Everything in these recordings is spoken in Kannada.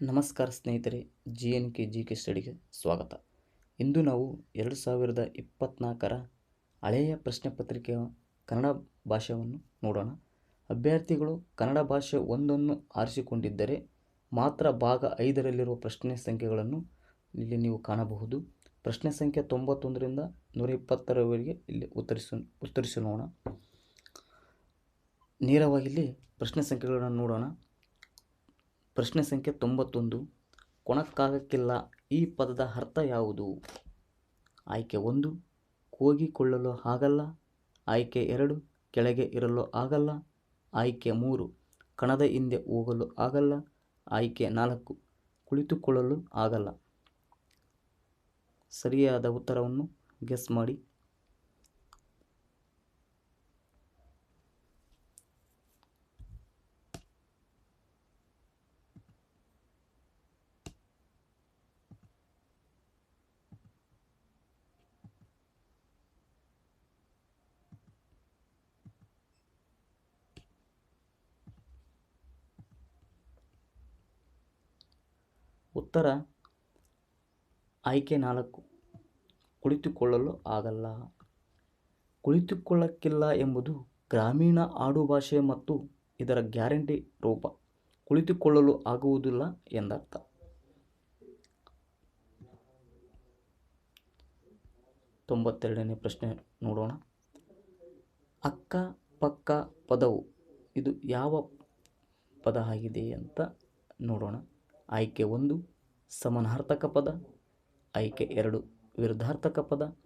ನಮಸ್ಕಾರ ಸ್ನೇಹಿತರೆ G N K G K ಸ್ಟಡಿಗೆ ಸ್ವಾಗತ. ಇಂದು ನಾವು ಎರಡು ಸಾವಿರದ ಇಪ್ಪತ್ತ್ನಾಲ್ಕರ ಹಳೆಯ ಪ್ರಶ್ನೆ ಪತ್ರಿಕೆಯ ಕನ್ನಡ ಭಾಷೆಯನ್ನು ನೋಡೋಣ. ಅಭ್ಯರ್ಥಿಗಳು ಕನ್ನಡ ಭಾಷೆ ಒಂದನ್ನು ಆರಿಸಿಕೊಂಡಿದ್ದರೆ ಮಾತ್ರ ಭಾಗ ಐದರಲ್ಲಿರುವ ಪ್ರಶ್ನೆ ಸಂಖ್ಯೆಗಳನ್ನು ಇಲ್ಲಿ ನೀವು ಕಾಣಬಹುದು. ಪ್ರಶ್ನೆ ಸಂಖ್ಯೆ ತೊಂಬತ್ತೊಂದರಿಂದ ನೂರ ಇಪ್ಪತ್ತರವರೆಗೆ ಇಲ್ಲಿ ಉತ್ತರಿಸ ಉತ್ತರಿಸೋಣ ನೇರವಾಗಿ ಇಲ್ಲಿ ಪ್ರಶ್ನೆ ಸಂಖ್ಯೆಗಳನ್ನು ನೋಡೋಣ. ಪ್ರಶ್ನೆ ಸಂಖ್ಯೆ ತೊಂಬತ್ತೊಂದು. ಕೊಣಕ್ಕಾಗಕ್ಕಿಲ್ಲ ಈ ಪದದ ಅರ್ಥ ಯಾವುದು? ಆಯ್ಕೆ ಒಂದು ಕೂಗಿಕೊಳ್ಳಲು ಆಗಲ್ಲ. ಆಯ್ಕೆ ಎರಡು, ಕೆಳಗೆ ಇರಲು ಆಗಲ್ಲ. ಆಯ್ಕೆ ಮೂರು, ಕಣದ ಹಿಂದೆ ಹೋಗಲು ಆಗಲ್ಲ. ಆಯ್ಕೆ ನಾಲ್ಕು, ಕುಳಿತುಕೊಳ್ಳಲು ಆಗಲ್ಲ. ಸರಿಯಾದ ಉತ್ತರವನ್ನು ಗೆಸ್ ಮಾಡಿ. ಉತ್ತರ ಆಯ್ಕೆ ನಾಲ್ಕು. ಕುಳಿತುಕೊಳ್ಳಲು ಆಗಲ್ಲ. ಕುಳಿತುಕೊಳ್ಳಕ್ಕಿಲ್ಲ ಎಂಬುದು ಗ್ರಾಮೀಣ ಆಡುಭಾಷೆ ಮತ್ತು ಇದರ ಗ್ಯಾರಂಟಿ ರೂಪ. ಕುಳಿತುಕೊಳ್ಳಲು ಆಗುವುದಿಲ್ಲ ಎಂದರ್ಥ. ತೊಂಬತ್ತೆರಡನೇ ಪ್ರಶ್ನೆ ನೋಡೋಣ. ಅಕ್ಕ ಪಕ್ಕ ಪದವು, ಇದು ಯಾವ ಪದ ಆಗಿದೆ ಅಂತ ನೋಡೋಣ. ಆಯ್ಕೆ ಒಂದು ಸಮಾನಾರ್ಥಕ ಪದ, ಆಯ್ಕೆ ಎರಡು ವಿರುದ್ಧಾರ್ಥಕ ಪದ,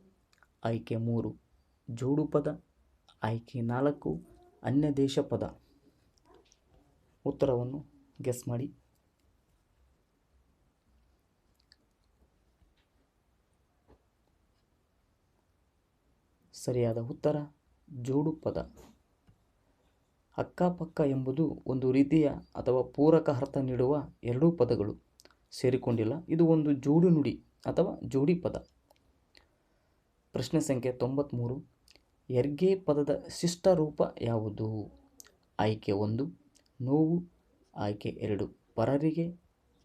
ಆಯ್ಕೆ ಮೂರು ಜೋಡು ಪದ, ಆಯ್ಕೆ ನಾಲ್ಕು ಅನ್ಯದೇಶ ಪದ. ಉತ್ತರವನ್ನು ಗೆಸ್ ಮಾಡಿ. ಸರಿಯಾದ ಉತ್ತರ ಜೋಡು ಪದ. ಅಕ್ಕಪಕ್ಕ ಎಂಬುದು ಒಂದು ರೀತಿಯ ಅಥವಾ ಪೂರಕ ಅರ್ಥ ನೀಡುವ ಎರಡೂ ಪದಗಳು. ಸೇರಿಕೊಂಡಿಲ್ಲ. ಇದು ಒಂದು ಜೋಡು ನುಡಿ ಅಥವಾ ಜೋಡಿ ಪದ. ಪ್ರಶ್ನೆ ಸಂಖ್ಯೆ ತೊಂಬತ್ತ್ಮೂರು ಎರ್ಗೆ ಪದದ ಶಿಷ್ಟ ರೂಪ ಯಾವುದು? ಆಯ್ಕೆ ಒಂದು, ನೋವು. ಆಯ್ಕೆ ಎರಡು, ಪರರಿಗೆ.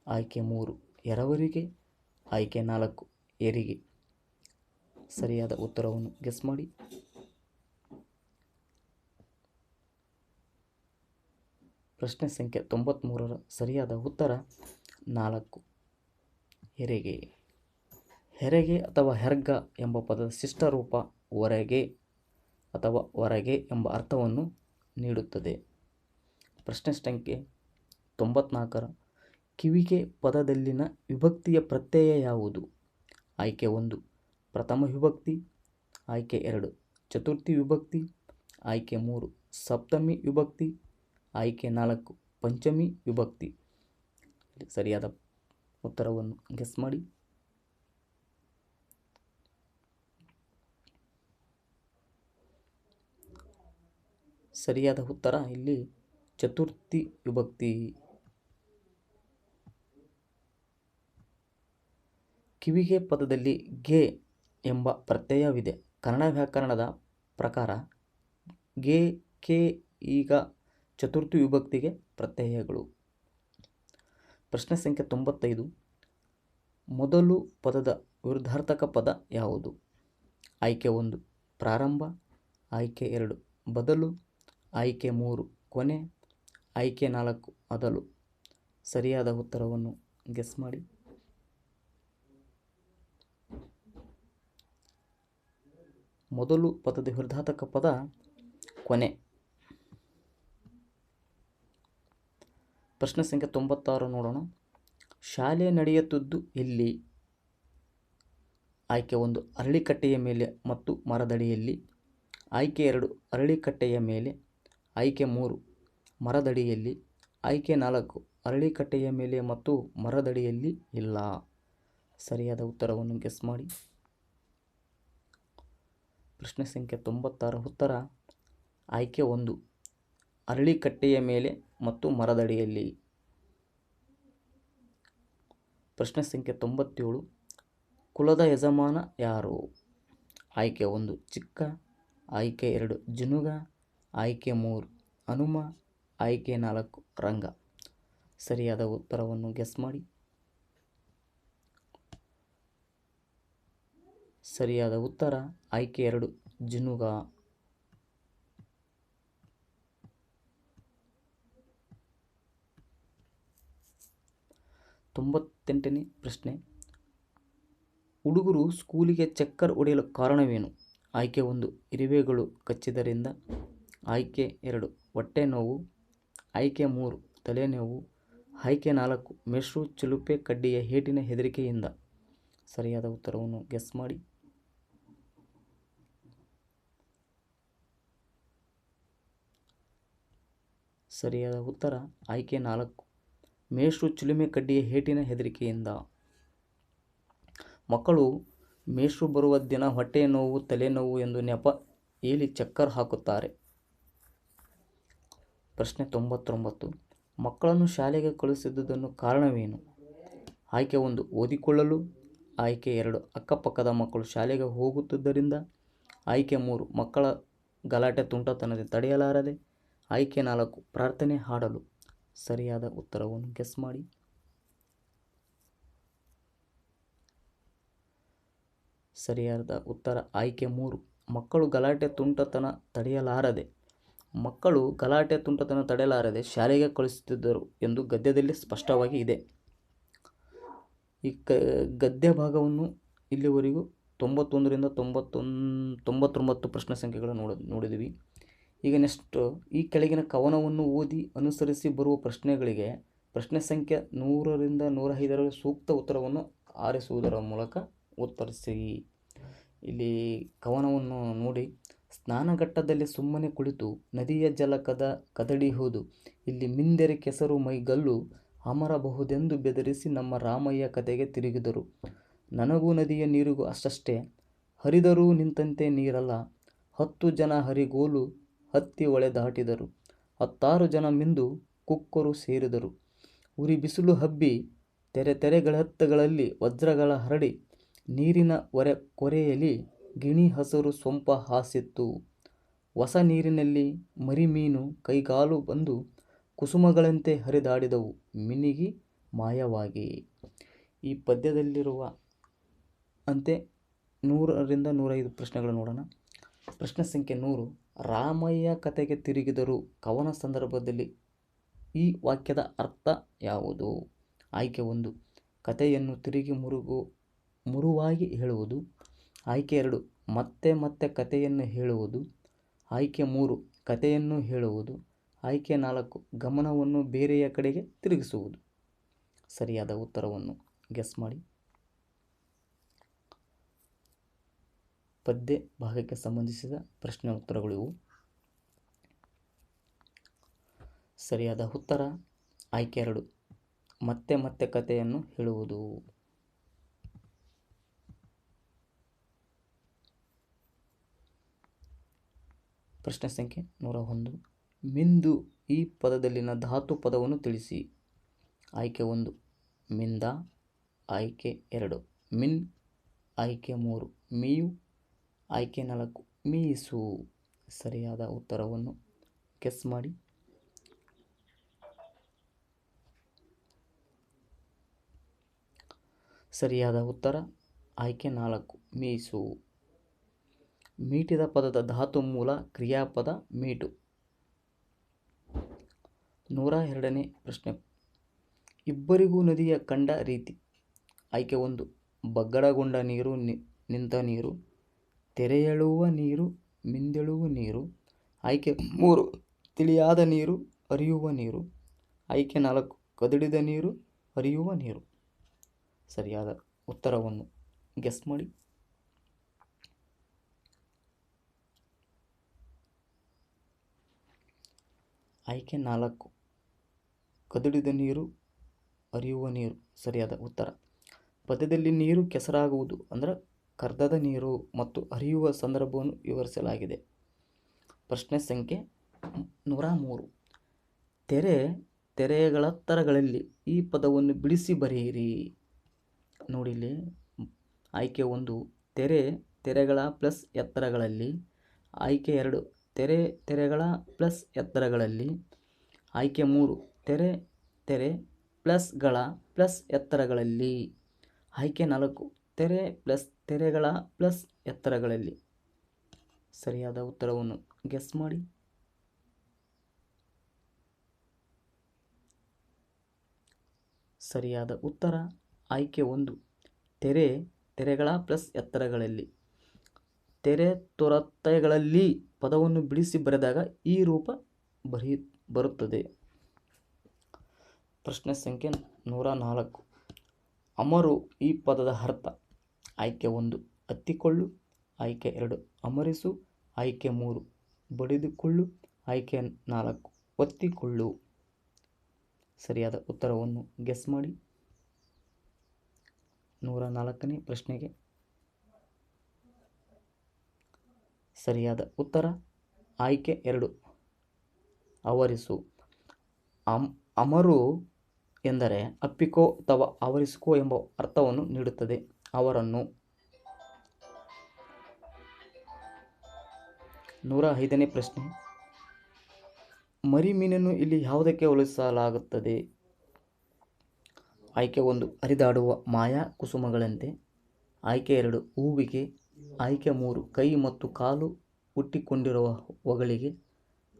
ಆಯ್ಕೆ ಮೂರು, ಎರವರಿಗೆ. ಆಯ್ಕೆ ನಾಲ್ಕು ಎರಿಗೆ ಸರಿಯಾದ ಉತ್ತರವನ್ನು ಗೆಸ್ ಮಾಡಿ. ಪ್ರಶ್ನೆ ಸಂಖ್ಯೆ ತೊಂಬತ್ತ್ಮೂರರ ಸರಿಯಾದ ಉತ್ತರ. ನಾಲ್ಕು. ಹೆರಿಗೆ. ಹೆರಿಗೆ ಅಥವಾ ಹೆರ್ಗ ಎಂಬ ಪದದ ಶಿಷ್ಟ ರೂಪ ಹೊರಗೆ ಅಥವಾ ಹೊರಗೆ ಎಂಬ ಅರ್ಥವನ್ನು ನೀಡುತ್ತದೆ. ಪ್ರಶ್ನೆ ಸಂಖ್ಯೆ ತೊಂಬತ್ನಾಲ್ಕರ ಕಿವಿಗೆ ಪದದಲ್ಲಿನ ವಿಭಕ್ತಿಯ ಪ್ರತ್ಯಯ ಯಾವುದು? ಆಯ್ಕೆ ಒಂದು, ಪ್ರಥಮ ವಿಭಕ್ತಿ. ಆಯ್ಕೆ ಎರಡು, ಚತುರ್ಥಿ ವಿಭಕ್ತಿ. ಆಯ್ಕೆ ಮೂರು, ಸಪ್ತಮಿ ವಿಭಕ್ತಿ. ಆಯ್ಕೆ ನಾಲ್ಕು, ಪಂಚಮಿ ವಿಭಕ್ತಿ. ಸರಿಯಾದ ಉತ್ತರವನ್ನು ಗೆಸ್ ಮಾಡಿ. ಸರಿಯಾದ ಉತ್ತರ ಇಲ್ಲಿ ಚತುರ್ಥಿ ವಿಭಕ್ತಿ. ಕಿವಿಗೆ ಪದದಲ್ಲಿ ಗೆ ಎಂಬ ಪ್ರತ್ಯಯವಿದೆ. ಕನ್ನಡ ವ್ಯಾಕರಣದ ಪ್ರಕಾರ ಗೆ, ಕೆ, ಈಗ ಚತುರ್ಥಿ ವಿಭಕ್ತಿಗೆ ಪ್ರತ್ಯಯಗಳು. ಪ್ರಶ್ನೆ ಸಂಖ್ಯೆ ತೊಂಬತ್ತೈದು. ಮೊದಲು ಪದದ ವಿರುದ್ಧಾರ್ಥಕ ಪದ ಯಾವುದು? ಆಯ್ಕೆ ಒಂದು, ಪ್ರಾರಂಭ. ಆಯ್ಕೆ ಎರಡು, ಬದಲು. ಆಯ್ಕೆ ಮೂರು, ಕೊನೆ. ಆಯ್ಕೆ ನಾಲ್ಕು, ಅದಲು. ಸರಿಯಾದ ಉತ್ತರವನ್ನು ಗೆಸ್ ಮಾಡಿ. ಮೊದಲು ಪದದ ವಿರುದ್ಧಾರ್ಥಕ ಪದ ಕೊನೆ. ಪ್ರಶ್ನೆ ಸಂಖ್ಯೆ ತೊಂಬತ್ತಾರು ನೋಡೋಣ. ಶಾಲೆ ನಡೆಯುತ್ತಿದ್ದು ಇಲ್ಲಿ ಆಯ್ಕೆ ಒಂದು ಅರಳಿಕಟ್ಟೆಯ ಮೇಲೆ ಮತ್ತು ಮರದಡಿಯಲ್ಲಿ. ಆಯ್ಕೆ ಎರಡು ಅರಳಿಕಟ್ಟೆಯ ಮೇಲೆ. ಆಯ್ಕೆ ಮೂರು ಮರದಡಿಯಲ್ಲಿ. ಆಯ್ಕೆ ನಾಲ್ಕು ಅರಳಿಕಟ್ಟೆಯ ಮೇಲೆ ಮತ್ತು ಮರದಡಿಯಲ್ಲಿ ಇಲ್ಲ. ಸರಿಯಾದ ಉತ್ತರವನ್ನು ಗೆಸ್ ಮಾಡಿ. ಪ್ರಶ್ನೆ ಸಂಖ್ಯೆ ತೊಂಬತ್ತಾರ ಉತ್ತರ. ಆಯ್ಕೆ ಒಂದು ಅರಳಿಕಟ್ಟೆಯ ಮೇಲೆ ಮತ್ತು ಮರದಡಿಯಲ್ಲಿ. ಪ್ರಶ್ನೆ ಸಂಖ್ಯೆ ತೊಂಬತ್ತೇಳು. ಕುಲದ ಯಜಮಾನ ಯಾರು? ಆಯ್ಕೆ ಒಂದು, ಚಿಕ್ಕ. ಆಯ್ಕೆ ಎರಡು, ಜುನುಗ. ಆಯ್ಕೆ ಮೂರು ಹನುಮ ಆಯ್ಕೆ ನಾಲ್ಕು, ರಂಗ. ಸರಿಯಾದ ಉತ್ತರವನ್ನು ಗೆಸ್ ಮಾಡಿ. ಸರಿಯಾದ ಉತ್ತರ, ಆಯ್ಕೆ ಎರಡು, ಜಿನುಗ. ತೊಂಬತ್ತೆಂಟನೇ ಪ್ರಶ್ನೆ. ಹುಡುಗರು ಸ್ಕೂಲಿಗೆ ಚಕ್ಕರ್ ಹೊಡೆಯಲು ಕಾರಣವೇನು? ಆಯ್ಕೆ ಒಂದು, ಇರುವೆಗಳು ಕಚ್ಚಿದ್ದರಿಂದ. ಆಯ್ಕೆ ಎರಡು, ಹೊಟ್ಟೆ ನೋವು. ಆಯ್ಕೆ ಮೂರು ತಲೆನೋವು ಆಯ್ಕೆ ನಾಲ್ಕು ಮೆಶ್ರು ಚಿಲುಪೆ ಕಡ್ಡಿಯ ಹೇಟಿನ ಹೆದರಿಕೆಯಿಂದ. ಸರಿಯಾದ ಉತ್ತರವನ್ನು ಗೆಸ್ ಮಾಡಿ. ಸರಿಯಾದ ಉತ್ತರ, ಆಯ್ಕೆ ನಾಲ್ಕು ಮೇಷ್ರು ಚಿಲುಮೆ ಕಡ್ಡಿಯ ಹೇಟಿನ ಹೆದರಿಕೆಯಿಂದ. ಮಕ್ಕಳು ಮೇಷ್ಟ್ರು ಬರುವ ದಿನ ಹೊಟ್ಟೆ ನೋವು ತಲೆನೋವು ಎಂದು ನೆಪ ಹೇಳಿ ಚಕ್ಕರ್ ಹಾಕುತ್ತಾರೆ. ಪ್ರಶ್ನೆ ತೊಂಬತ್ತೊಂಬತ್ತು. ಮಕ್ಕಳನ್ನು ಶಾಲೆಗೆ ಕಳುಹಿಸಿದ್ದುದನ್ನು ಕಾರಣವೇನು? ಆಯ್ಕೆ ಒಂದು, ಓದಿಕೊಳ್ಳಲು. ಆಯ್ಕೆ ಎರಡು, ಅಕ್ಕಪಕ್ಕದ ಮಕ್ಕಳು ಶಾಲೆಗೆ ಹೋಗುತ್ತಿದ್ದರಿಂದ. ಆಯ್ಕೆ ಮೂರು, ಮಕ್ಕಳ ಗಲಾಟೆ ತುಂಟತನದ ತಡೆಯಲಾರದೆ. ಆಯ್ಕೆ ನಾಲ್ಕು, ಪ್ರಾರ್ಥನೆ ಹಾಡಲು. ಸರಿಯಾದ ಉತ್ತರವನ್ನು ಗೆಸ್ ಮಾಡಿ. ಸರಿಯಾದ ಉತ್ತರ ಆಯ್ಕೆ ಮೂರು. ಮಕ್ಕಳು ಗಲಾಟೆ ತುಂಟತನ ತಡೆಯಲಾರದೆ, ಮಕ್ಕಳು ಗಲಾಟೆ ತುಂಟತನ ತಡೆಯಲಾರದೆ ಶಾಲೆಗೆ ಕಳಿಸುತ್ತಿದ್ದರು ಎಂದು ಗದ್ಯದಲ್ಲಿ ಸ್ಪಷ್ಟವಾಗಿ ಇದೆ. ಈ ಕ, ಗದ್ಯ ಭಾಗವನ್ನು ಇಲ್ಲಿವರೆಗೂ ತೊಂಬತ್ತೊಂದರಿಂದ ತೊಂಬತ್ತೊಂದು, ತೊಂಬತ್ತೊಂಬತ್ತು ಪ್ರಶ್ನೆ ಸಂಖ್ಯೆಗಳನ್ನು ನೋಡ, ನೋಡಿದ್ವಿ. ಈಗ ನೆಕ್ಸ್ಟ್ ಈ ಕೆಳಗಿನ ಕವನವನ್ನು ಓದಿ ಅನುಸರಿಸಿ ಬರುವ ಪ್ರಶ್ನೆಗಳಿಗೆ ಪ್ರಶ್ನೆ ಸಂಖ್ಯೆ ನೂರರಿಂದ ನೂರ ಐದರ ಸೂಕ್ತ ಉತ್ತರವನ್ನು ಆರಿಸುವುದರ ಮೂಲಕ ಉತ್ತರಿಸಿ. ಇಲ್ಲಿ ಕವನವನ್ನು ನೋಡಿ ಸ್ನಾನಘಟ್ಟದಲ್ಲಿ ಸುಮ್ಮನೆ ಕುಳಿತು ನದಿಯ ಜಲ ಕದ ಕದಡಿಹುದು ಇಲ್ಲಿ ಮಿಂದೆರೆ ಕೆಸರು ಮೈಗಲ್ಲು ಅಮರಬಹುದೆಂದು ಬೆದರಿಸಿ ನಮ್ಮ ರಾಮಯ್ಯ ಕತೆಗೆ ತಿರುಗಿದರು. ನನಗೂ ನದಿಯ ನೀರಿಗೂ ಅಷ್ಟಷ್ಟೇ, ಹರಿದರೂ ನಿಂತಂತೆ ನೀರಲ್ಲ, ಹತ್ತು ಜನ ಹರಿಗೋಲು ಹತ್ತಿ ಒಳೆ ದಾಟಿದರು. ಹತ್ತಾರು ಜನ ಮಿಂದು ಕುಕ್ಕರು ಸೇರಿದರು. ಉರಿ ಬಿಸಿಲು ಹಬ್ಬಿ ತೆರೆ ತೆರೆಗಳತ್ತಗಳಲ್ಲಿ ವಜ್ರಗಳ ಹರಡಿ ನೀರಿನ ಒರೆ ಕೊರೆಯಲ್ಲಿ ಗಿಣಿ ಹಸರು ಸೊಂಪ ಹಾಸಿತ್ತು. ಹೊಸ ನೀರಿನಲ್ಲಿ ಮರಿಮೀನು ಕೈಗಾಲು ಬಂದು ಕುಸುಮಗಳಂತೆ ಹರಿದಾಡಿದವು. ಮಿನಿಗಿ ಮಾಯವಾಗಿ. ಈ ಪದ್ಯದಲ್ಲಿರುವ ಅಂತೆ ನೂರರಿಂದ ನೂರೈದು ಪ್ರಶ್ನೆಗಳು ನೋಡೋಣ. ಪ್ರಶ್ನೆ ಸಂಖ್ಯೆ ನೂರು. ರಾಮಯ್ಯ ಕತೆಗೆ ತಿರುಗಿದರು ಕವನ ಸಂದರ್ಭದಲ್ಲಿ ಈ ವಾಕ್ಯದ ಅರ್ಥ ಯಾವುದು? ಆಯ್ಕೆ ಒಂದು. ಕಥೆಯನ್ನು ತಿರುಗಿ ಮುರುಗು, ಮುರುವಾಗಿ ಹೇಳುವುದು. ಆಯ್ಕೆ ಎರಡು. ಮತ್ತೆ ಮತ್ತೆ ಕಥೆಯನ್ನು ಹೇಳುವುದು. ಆಯ್ಕೆ ಮೂರು. ಕಥೆಯನ್ನು ಹೇಳುವುದು. ಆಯ್ಕೆ ನಾಲ್ಕು. ಗಮನವನ್ನು ಬೇರೆಯ ಕಡೆಗೆ ತಿರುಗಿಸುವುದು. ಸರಿಯಾದ ಉತ್ತರವನ್ನು ಗೆಸ್ ಮಾಡಿ. ಪದ್ಯ ಭಾಗಕ್ಕೆ ಸಂಬಂಧಿಸಿದ ಪ್ರಶ್ನೆ ಉತ್ತರಗಳಿವು ಸರಿಯಾದ ಉತ್ತರ? ಆಯ್ಕೆ ಎರಡು. ಮತ್ತೆ ಮತ್ತೆ ಕಥೆಯನ್ನು ಹೇಳುವುದು. ಪ್ರಶ್ನೆ ಸಂಖ್ಯೆ ನೂರ ಒಂದು. ಮಿಂದು ಈ ಪದದಲ್ಲಿನ ಧಾತು ಪದವನ್ನು ತಿಳಿಸಿ. ಆಯ್ಕೆ ಒಂದು. ಮಿಂದ ಆಯ್ಕೆ ಎರಡು. ಮಿನ್ ಆಯ್ಕೆ ಮೂರು. ಮೀಯು ಆಯ್ಕೆ ನಾಲ್ಕು ಮೀಸು ಸರಿಯಾದ ಉತ್ತರವನ್ನು ಕೆಸ್ ಮಾಡಿ. ಸರಿಯಾದ ಉತ್ತರ ಆಯ್ಕೆ ನಾಲ್ಕು ಮೀಸು ಮೀಟಿದ ಪದದ ಧಾತು ಮೂಲ ಕ್ರಿಯಾಪದ ಮೀಟು. ನೂರ ಎರಡನೇ ಪ್ರಶ್ನೆ. ಇಬ್ಬರಿಗೂ ನದಿಯ ಕಂಡ ರೀತಿ. ಆಯ್ಕೆ ಒಂದು, ಬಗ್ಗಡಗೊಂಡ ನೀರು ನಿಂತ ನೀರು. ತೆರೆಯಳುವ ನೀರು, ಮಿಂದೆಳುವ ನೀರು, ಆಯ್ಕೆ ಮೂರು, ತಿಳಿಯಾದ ನೀರು ಹರಿಯುವ ನೀರು, ಆಯ್ಕೆ ನಾಲ್ಕು, ಕದಡಿದ ನೀರು ಹರಿಯುವ ನೀರು. ಸರಿಯಾದ ಉತ್ತರವನ್ನು ಗೆಸ್ ಮಾಡಿ. ಆಯ್ಕೆ ನಾಲ್ಕು, ಕದಡಿದ ನೀರು ಹರಿಯುವ ನೀರು. ಸರಿಯಾದ ಉತ್ತರ. ಪದ್ಯದಲ್ಲಿ ನೀರು ಕೆಸರಾಗುವುದು ಅಂದರೆ ಕರ್ದದ ನೀರು ಮತ್ತು ಹರಿಯುವ ಸಂದರ್ಭವನ್ನು ವಿವರಿಸಲಾಗಿದೆ. ಪ್ರಶ್ನೆ ಸಂಖ್ಯೆ ನೂರ ಮೂರು. ತೆರೆ ತೆರೆಗಳತ್ತರಗಳಲ್ಲಿ ಈ ಪದವನ್ನು ಬಿಡಿಸಿ ಬರೆಯಿರಿ. ನೋಡಿಲಿ ಆಯ್ಕೆ ಒಂದು. ತೆರೆ, ತೆರೆಗಳ ಪ್ಲಸ್ ಎತ್ತರಗಳಲ್ಲಿ ಆಯ್ಕೆ ಎರಡು. ತೆರೆ, ತೆರೆಗಳ ಪ್ಲಸ್ ಎತ್ತರಗಳಲ್ಲಿ ಆಯ್ಕೆ ಮೂರು. ತೆರೆ ತೆರೆ ಪ್ಲಸ್ಗಳ ಪ್ಲಸ್ ಎತ್ತರಗಳಲ್ಲಿ ಆಯ್ಕೆ ನಾಲ್ಕು. ತೆರೆ ಪ್ಲಸ್ ತೆರೆಗಳ ಪ್ಲಸ್ ಎತ್ತರಗಳಲ್ಲಿ. ಸರಿಯಾದ ಉತ್ತರವನ್ನು ಗೆಸ್ ಮಾಡಿ. ಸರಿಯಾದ ಉತ್ತರ, ಆಯ್ಕೆ ಒಂದು. ತೆರೆ, ತೆರೆಗಳ ಪ್ಲಸ್ ಎತ್ತರಗಳಲ್ಲಿ. ತೆರೆ ತೊರತೆಗಳಲ್ಲಿ ಪದವನ್ನು ಬಿಡಿಸಿ ಬರೆದಾಗ ಈ ರೂಪ ಬರೆಯ ಬರುತ್ತದೆ. ಪ್ರಶ್ನೆ ಸಂಖ್ಯೆ ನೂರ ನಾಲ್ಕು. ಅಮರು ಈ ಪದದ ಅರ್ಥ. ಆಯ್ಕೆ ಒಂದು, ಅತ್ತಿಕೊಳ್ಳು. ಆಯ್ಕೆ ಎರಡು, ಅಮರಿಸು. ಆಯ್ಕೆ ಮೂರು, ಬಡಿದುಕೊಳ್ಳು. ಆಯ್ಕೆ ನಾಲ್ಕು, ಒತ್ತಿಕೊಳ್ಳು. ಸರಿಯಾದ ಉತ್ತರವನ್ನು ಗೆಸ್ ಮಾಡಿ. ನೂರ ನಾಲ್ಕನೇ ಪ್ರಶ್ನೆಗೆ. ಸರಿಯಾದ ಉತ್ತರ, ಆಯ್ಕೆ ಎರಡು ಆವರಿಸು ಅಮ್, ಅಮರು ಎಂದರೆ ಅಪ್ಪಿಕೋ ಅಥವಾ ಆವರಿಸಿಕೋ ಎಂಬ ಅರ್ಥವನ್ನು ನೀಡುತ್ತದೆ. ಅವರನ್ನು ನೂರ ಐದನೇ ಪ್ರಶ್ನೆ. ಮರಿ ಮೀನನ್ನು ಇಲ್ಲಿ ಯಾವುದಕ್ಕೆ ಹೋಲಿಸಲಾಗುತ್ತದೆ? ಆಯ್ಕೆ ಒಂದು, ಹರಿದಾಡುವ ಮಾಯಾ ಕುಸುಮಗಳಂತೆ. ಆಯ್ಕೆ ಎರಡು, ಹೂವಿಗೆ. ಆಯ್ಕೆ ಮೂರು, ಕೈ ಮತ್ತು ಕಾಲು ಹುಟ್ಟಿಕೊಂಡಿರುವ ಹೊಗಳಿಗೆ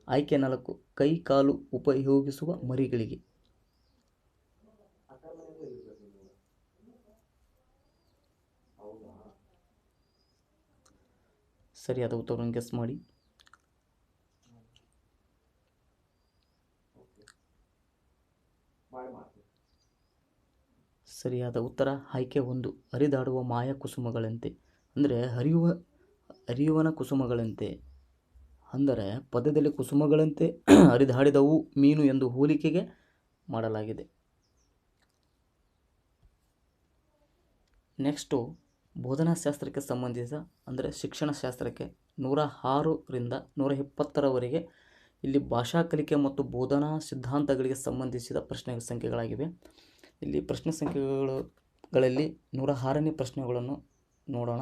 ಆಯ್ಕೆ ನಾಲ್ಕು, ಕೈ ಕಾಲು ಉಪಯೋಗಿಸುವ ಮರಿಗಳಿಗೆ. ಸರಿಯಾದ ಉತ್ತರವನ್ನು ಗೆಸ್ ಮಾಡಿ. ಸರಿಯಾದ ಉತ್ತರ, ಆಯ್ಕೆ ಒಂದು. ಹರಿದಾಡುವ ಮಾಯ ಕುಸುಮಗಳಂತೆ. ಅಂದರೆ ಹರಿಯುವ, ಹರಿಯುವನ ಕುಸುಮಗಳಂತೆ. ಅಂದರೆ ಪದದಲ್ಲಿ ಕುಸುಮಗಳಂತೆ ಹರಿದಾಡಿದವು ಮೀನು ಎಂದು ಹೋಲಿಕೆಗೆ ಮಾಡಲಾಗಿದೆ. ನೆಕ್ಸ್ಟು ಬೋಧನಾಶಾಸ್ತ್ರಕ್ಕೆ ಸಂಬಂಧಿಸಿದ, ಅಂದರೆ ಶಿಕ್ಷಣ ಶಾಸ್ತ್ರಕ್ಕೆ ನೂರ ಆರರಿಂದ ನೂರ ಇಪ್ಪತ್ತರವರೆಗೆ ಇಲ್ಲಿ ಭಾಷಾ ಕಲಿಕೆ ಮತ್ತು ಬೋಧನಾ ಸಿದ್ಧಾಂತಗಳಿಗೆ ಸಂಬಂಧಿಸಿದ ಪ್ರಶ್ನೆ ಸಂಖ್ಯೆಗಳಾಗಿವೆ. ಇಲ್ಲಿ ಪ್ರಶ್ನೆ ಸಂಖ್ಯೆಗಳಲ್ಲಿ ನೂರ ಆರನೇ ಪ್ರಶ್ನೆಗಳನ್ನು ನೋಡೋಣ.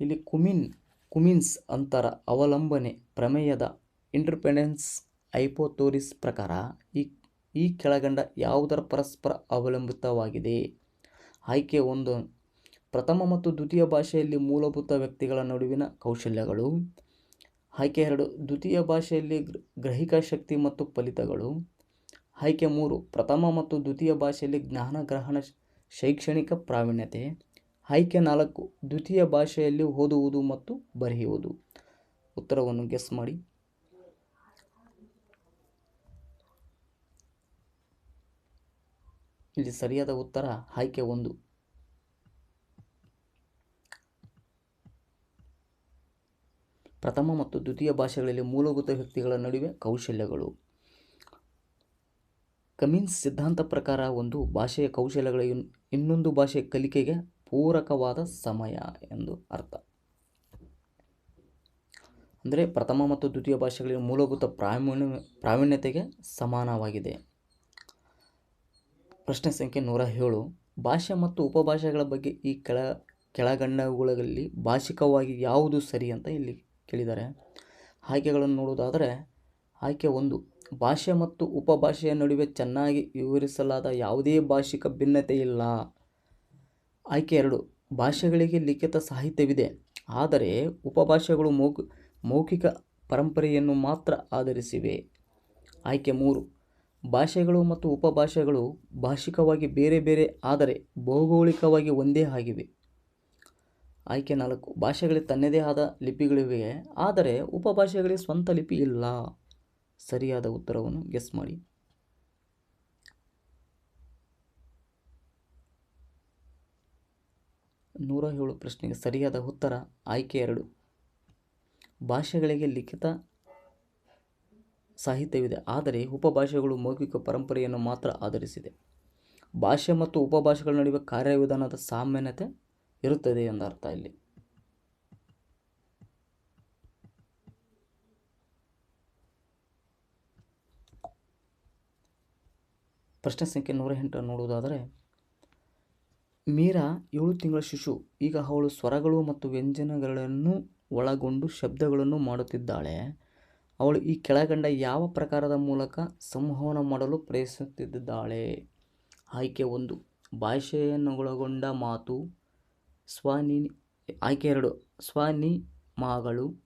ಇಲ್ಲಿ ಕುಮಿನ್, ಕುಮಿನ್ಸ್ ಅಂತರ ಅವಲಂಬನೆ ಪ್ರಮೇಯದ ಇಂಟರ್ಪೆಂಡೆನ್ಸ್ ಹೈಪೋಥೋರಿಸ್ ಪ್ರಕಾರ ಈ ಈ ಕೆಳಗಂಡ ಯಾವುದರ ಪರಸ್ಪರ ಅವಲಂಬಿತವಾಗಿದೆ? ಆಯ್ಕೆ ಒಂದು ಪ್ರಥಮ ಮತ್ತು ದ್ವಿತೀಯ ಭಾಷೆಯಲ್ಲಿ ಮೂಲಭೂತ ವ್ಯಕ್ತಿಗಳ ನಡುವಿನ ಕೌಶಲ್ಯಗಳು. ಆಯ್ಕೆ ಎರಡು, ದ್ವಿತೀಯ ಭಾಷೆಯಲ್ಲಿ ಗ್ರಹಿಕ ಶಕ್ತಿ ಮತ್ತು ಫಲಿತಗಳು. ಆಯ್ಕೆ ಮೂರು, ಪ್ರಥಮ ಮತ್ತು ದ್ವಿತೀಯ ಭಾಷೆಯಲ್ಲಿ ಜ್ಞಾನ, ಗ್ರಹಣ ಶೈಕ್ಷಣಿಕ ಪ್ರಾವೀಣ್ಯತೆ. ಆಯ್ಕೆ ನಾಲ್ಕು, ದ್ವಿತೀಯ ಭಾಷೆಯಲ್ಲಿ ಓದುವುದು ಮತ್ತು ಬರೆಯುವುದು. ಉತ್ತರವನ್ನು ಗೆಸ್ ಮಾಡಿ. ಇಲ್ಲಿ ಸರಿಯಾದ ಉತ್ತರ ಆಯ್ಕೆ ಒಂದು. ಪ್ರಥಮ ಮತ್ತು ದ್ವಿತೀಯ ಭಾಷೆಗಳಲ್ಲಿ ಮೂಲಭೂತ ವ್ಯಕ್ತಿಗಳ ನಡುವೆ ಕೌಶಲ್ಯಗಳು. ಕಮಿನ್ಸ್ ಸಿದ್ಧಾಂತ ಪ್ರಕಾರ ಒಂದು ಭಾಷೆಯ ಕೌಶಲ್ಯಗಳ ಇನ್- ಇನ್ನೊಂದು ಭಾಷೆಯ ಕಲಿಕೆಗೆ ಪೂರಕವಾದ ಸಮಯ ಎಂದು ಅರ್ಥ. ಅಂದರೆ ಪ್ರಥಮ ಮತ್ತು ದ್ವಿತೀಯ ಭಾಷೆಗಳಿಗೆ ಮೂಲಭೂತ ಪ್ರಾವೀಣ್ಯ ಪ್ರಾವೀಣ್ಯತೆಗೆ ಸಮಾನವಾಗಿದೆ. ಪ್ರಶ್ನೆ ಸಂಖ್ಯೆ ನೂರ ಏಳು. ಭಾಷೆ ಮತ್ತು ಉಪಭಾಷೆಗಳ ಬಗ್ಗೆ ಈ ಕೆಳ ಕೆಳಗಣ್ಣಗಳಲ್ಲಿ ಭಾಷಿಕವಾಗಿ ಯಾವುದು ಸರಿ ಅಂತ ಇಲ್ಲಿ ಕೇಳಿದ್ದಾರೆ. ಆಯ್ಕೆಗಳನ್ನು ನೋಡುವುದಾದರೆ, ಆಯ್ಕೆ ಒಂದು. ಭಾಷೆ ಮತ್ತು ಉಪಭಾಷೆಯ ನಡುವೆ ಚೆನ್ನಾಗಿ ವಿವರಿಸಲಾದ ಯಾವುದೇ ಭಾಷಿಕ ಭಿನ್ನತೆ ಇಲ್ಲ. ಆಯ್ಕೆ ಎರಡು. ಭಾಷೆಗಳಿಗೆ ಲಿಖಿತ ಸಾಹಿತ್ಯವಿದೆ. ಆದರೆ, ಉಪಭಾಷೆಗಳು ಮೌಖ, ಮೌಖಿಕ ಪರಂಪರೆಯನ್ನು ಮಾತ್ರ ಆಧರಿಸಿವೆ. ಆಯ್ಕೆ ಮೂರು. ಭಾಷೆಗಳು ಮತ್ತು ಉಪಭಾಷೆಗಳು ಭಾಷಿಕವಾಗಿ ಬೇರೆ ಬೇರೆ, ಆದರೆ ಭೌಗೋಳಿಕವಾಗಿ ಒಂದೇ ಆಗಿವೆ. ಆಯ್ಕೆ ನಾಲ್ಕು ಭಾಷೆಗಳಿಗೆ ತನ್ನದೇ ಆದ ಲಿಪಿಗಳಿವೆ. ಆದರೆ ಉಪಭಾಷೆಗಳಿಗೆ ಸ್ವಂತ ಲಿಪಿ ಇಲ್ಲ. ಸರಿಯಾದ ಉತ್ತರವನ್ನು ಗೆಸ್ ಮಾಡಿ. ನೂರ ಏಳು ಪ್ರಶ್ನೆಗೆ ಸರಿಯಾದ ಉತ್ತರ. ಆಯ್ಕೆ ಎರಡು. ಭಾಷೆಗಳಿಗೆ ಲಿಖಿತ ಸಾಹಿತ್ಯವಿದೆ. ಆದರೆ ಉಪಭಾಷೆಗಳು ಮೌಖಿಕ ಪರಂಪರೆಯನ್ನು ಮಾತ್ರ ಆಧರಿಸಿದೆ. ಭಾಷೆ ಮತ್ತು ಉಪಭಾಷೆಗಳ ನಡುವೆ ಕಾರ್ಯವಿಧಾನದ ಸಾಮಾನ್ಯತೆ ಇರುತ್ತದೆ ಎಂದರ್ಥ ಇಲ್ಲಿ. ಪ್ರಶ್ನೆ ಸಂಖ್ಯೆ ನೂರ ಎಂಟು ನೋಡುವುದಾದರೆ, ಮೀರಾ ಏಳು ತಿಂಗಳ ಶಿಶು, ಈಗ ಅವಳು ಸ್ವರಗಳು ಮತ್ತು ವ್ಯಂಜನಗಳನ್ನು ಒಳಗೊಂಡು ಶಬ್ದಗಳನ್ನು ಮಾಡುತ್ತಿದ್ದಾಳೆ. ಅವಳು ಈ ಕೆಳಗಂಡ ಯಾವ ಪ್ರಕಾರದ ಮೂಲಕ ಸಂವಹನ ಮಾಡಲು ಪ್ರಯತ್ನಿಸುತ್ತಿದ್ದಾಳೆ? ಆಯ್ಕೆ ಒಂದು, ಭಾಷೆಯನ್ನೊಳಗೊಂಡ ಮಾತು ಸ್ವನಿ, ಆಯ್ಕೆ ಎರಡು. ಸ್ವನಿಮಾಗಳು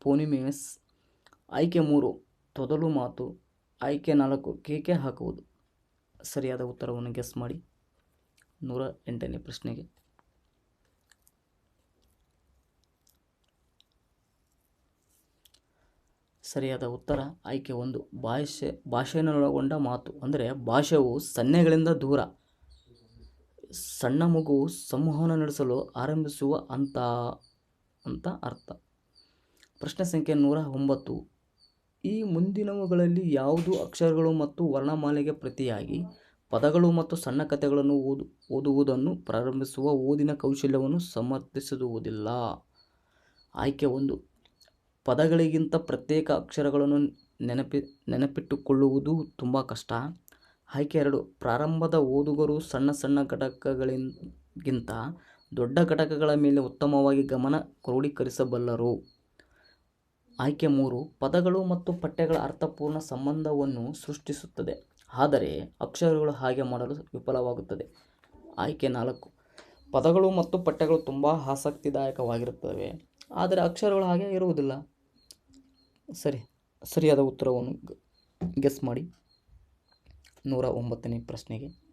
ಪೋನಿಮೇಸ್ ಆಯ್ಕೆ ಮೂರು, ತೊದಲು ಮಾತು, ಆಯ್ಕೆ ನಾಲ್ಕು, ಕೇಕೆ ಹಾಕುವುದು. ಸರಿಯಾದ ಉತ್ತರವನ್ನು ಗೆಸ್ ಮಾಡಿ. ನೂರ ಎಂಟನೇ ಪ್ರಶ್ನೆಗೆ. ಸರಿಯಾದ ಉತ್ತರ, ಆಯ್ಕೆ ಒಂದು. ಭಾಷೆ ಭಾಷೆಯನ್ನೊಳಗೊಂಡ ಮಾತು, ಅಂದರೆ ಭಾಷೆಯು ಸನ್ನೆಗಳಿಂದ ದೂರ. ಸಣ್ಣ ಮಗು ಸಂವಹನ ನಡೆಸಲು ಆರಂಭಿಸುವ ಅಂತ ಅಂತ ಅರ್ಥ. ಪ್ರಶ್ನೆ ಸಂಖ್ಯೆ ನೂರ ಒಂಬತ್ತು. ಈ ಮುಂದಿನವುಗಳಲ್ಲಿ ಯಾವುದು ಅಕ್ಷರಗಳು ಮತ್ತು ವರ್ಣಮಾಲೆಗೆ ಪ್ರತಿಯಾಗಿ ಪದಗಳು ಮತ್ತು ಸಣ್ಣ ಕಥೆಗಳನ್ನು ಓದು, ಓದುವುದನ್ನು ಪ್ರಾರಂಭಿಸುವ ಓದಿನ ಕೌಶಲ್ಯವನ್ನು ಸಮರ್ಥಿಸುವುದಿಲ್ಲ ಆಯ್ಕೆ ಒಂದು. ಪದಗಳಿಗಿಂತ ಪ್ರತ್ಯೇಕ ಅಕ್ಷರಗಳನ್ನು ನೆನಪಿ, ನೆನಪಿಟ್ಟುಕೊಳ್ಳುವುದು ತುಂಬ ಕಷ್ಟ. ಆಯ್ಕೆ ಎರಡು, ಪ್ರಾರಂಭದ ಓದುಗರು ಸಣ್ಣ ಸಣ್ಣ ಘಟಕಗಳಿಗಿಂತ ದೊಡ್ಡ ಘಟಕಗಳ ಮೇಲೆ ಉತ್ತಮವಾಗಿ ಗಮನ ಕ್ರೋಢೀಕರಿಸಬಲ್ಲರು. ಆಯ್ಕೆ ಮೂರು, ಪದಗಳು ಮತ್ತು ಪಠ್ಯಗಳ ಅರ್ಥಪೂರ್ಣ ಸಂಬಂಧವನ್ನು ಸೃಷ್ಟಿಸುತ್ತದೆ. ಆದರೆ ಅಕ್ಷರಗಳು ಹಾಗೆ ಮಾಡಲು ವಿಫಲವಾಗುತ್ತದೆ. ಆಯ್ಕೆ ನಾಲ್ಕು, ಪದಗಳು ಮತ್ತು ಪಠ್ಯಗಳು ತುಂಬ ಆಸಕ್ತಿದಾಯಕವಾಗಿರುತ್ತವೆ, ಆದರೆ ಅಕ್ಷರಗಳು ಹಾಗೆ ಇರುವುದಿಲ್ಲ. ಸರಿ, ಸರಿಯಾದ ಉತ್ತರವನ್ನು ಗೆಸ್ ಮಾಡಿ. ನೂರ ಒಂಬತ್ತನೇ ಪ್ರಶ್ನೆಗೆ.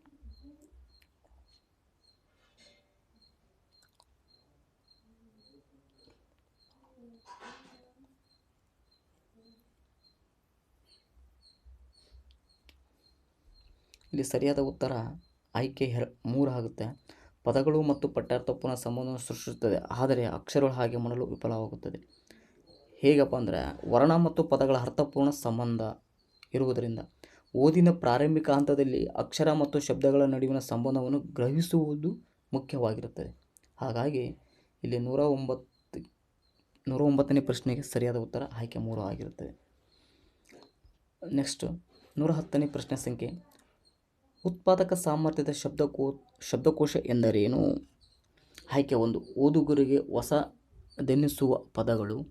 ಇಲ್ಲಿ ಸರಿಯಾದ ಉತ್ತರ ಆಯ್ಕೆ ಹೆರ ಮೂರು ಆಗುತ್ತೆ. ಪದಗಳು ಮತ್ತು ಪಠ್ಯಾರ್ಥಪೂರ್ಣ ಸಂಬಂಧವನ್ನು ಸೃಷ್ಟಿಸುತ್ತದೆ. ಆದರೆ ಅಕ್ಷರಗಳು ಹಾಗೆ ಮಾಡಲು ವಿಫಲವಾಗುತ್ತದೆ. ಹೇಗಪ್ಪ ಅಂದರೆ ವರ್ಣ ಮತ್ತು ಪದಗಳ ಅರ್ಥಪೂರ್ಣ ಸಂಬಂಧ ಇರುವುದರಿಂದ ಓದಿನ ಪ್ರಾರಂಭಿಕ ಹಂತದಲ್ಲಿ ಅಕ್ಷರ ಮತ್ತು ಶಬ್ದಗಳ ನಡುವಿನ ಸಂಬಂಧವನ್ನು ಗ್ರಹಿಸುವುದು ಮುಖ್ಯವಾಗಿರುತ್ತದೆ. ಹಾಗಾಗಿ ಇಲ್ಲಿ ನೂರ ಒಂಬತ್ತು, ನೂರ ಒಂಬತ್ತನೇ ಪ್ರಶ್ನೆಗೆ ಸರಿಯಾದ ಉತ್ತರ ಆಯ್ಕೆ ಮೂರು ಆಗಿರುತ್ತದೆ. ನೆಕ್ಸ್ಟ್ ನೂರ ಹತ್ತನೇ ಪ್ರಶ್ನೆ ಸಂಖ್ಯೆ. ಉತ್ಪಾದಕ ಸಾಮರ್ಥ್ಯದ ಶಬ್ದಕೋ, ಶಬ್ದಕೋಶ ಎಂದರೇನು? ಆಯ್ಕೆ ಒಂದು, ಓದುಗರಿಗೆ ಹೊಸದೆನ್ನಿಸುವ ಪದಗಳು.